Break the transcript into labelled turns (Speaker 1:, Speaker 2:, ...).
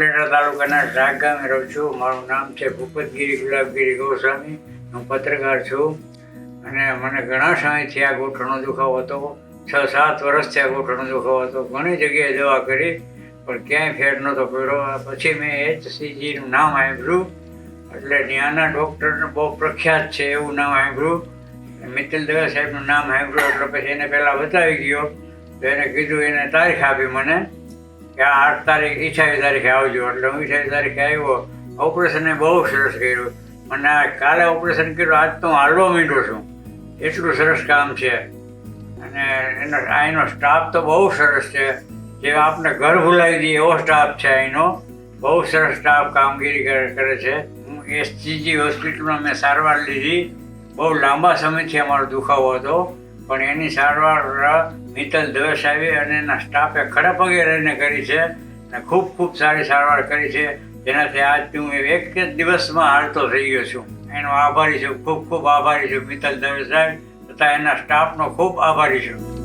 Speaker 1: ઉપલેટા તાલુકાના ઢાક ગામે રહું છું. મારું નામ છે ભૂપતગીરી ગુલાબગીરી ગોસ્વામી. હું પત્રકાર છું અને મને ઘણા સમયથી આ ગોઠણનો દુખાવો હતો. છ, સાત વર્ષથી આ ગોઠણનો દુખાવો હતો. ઘણી જગ્યાએ દવા કરી, પણ ક્યાંય ફેર નહોતો પડ્યો. પછી મેં એચસીજીનું નામ સાંભળ્યું એટલે ત્યાંના ડૉક્ટરને બહુ પ્રખ્યાત છે એવું નામ સાંભળ્યું મિત્તલ દવે સાહેબનું નામ સાંભળ્યું એટલે પછી એને પહેલાં બતાવી ગયો. તો એને કીધું, એને તારીખ આપી મને. કે આઠ તારીખ ઈચ્છાવી તારીખે આવજો. એટલે હું ઈચ્છાવી તારીખે આવ્યો. ઓપરેશને બહુ સરસ કર્યું. મને કાલે ઓપરેશન કર્યું. આજ તો હું હાલવા માંડ્યો છું. એટલું સરસ કામ છે. અને એનો અહીંનો સ્ટાફ તો બહુ સરસ છે. જે આપને ઘર ભૂલાવી દઈએ એવો સ્ટાફ છે અહીંનો બહુ સરસ સ્ટાફ કામગીરી કરે છે. હું એસજીજી હોસ્પિટલમાં મેં સારવાર લીધી. બહુ લાંબા સમયથી અમારો દુખાવો હતો. પણ એની સારવાર મિત્તલ દવે સાહેબે અને એના સ્ટાફે ખડા પગે રહીને કરી છે અને ખૂબ ખૂબ સારી સારવાર કરી છે. જેનાથી આજ હું એક જ દિવસમાં હાલતો થઈ ગયો છું. એનો આભારી છું, ખૂબ ખૂબ આભારી છું મિત્તલ દવે સાહેબ. તથા એના સ્ટાફનો ખૂબ આભારી છું.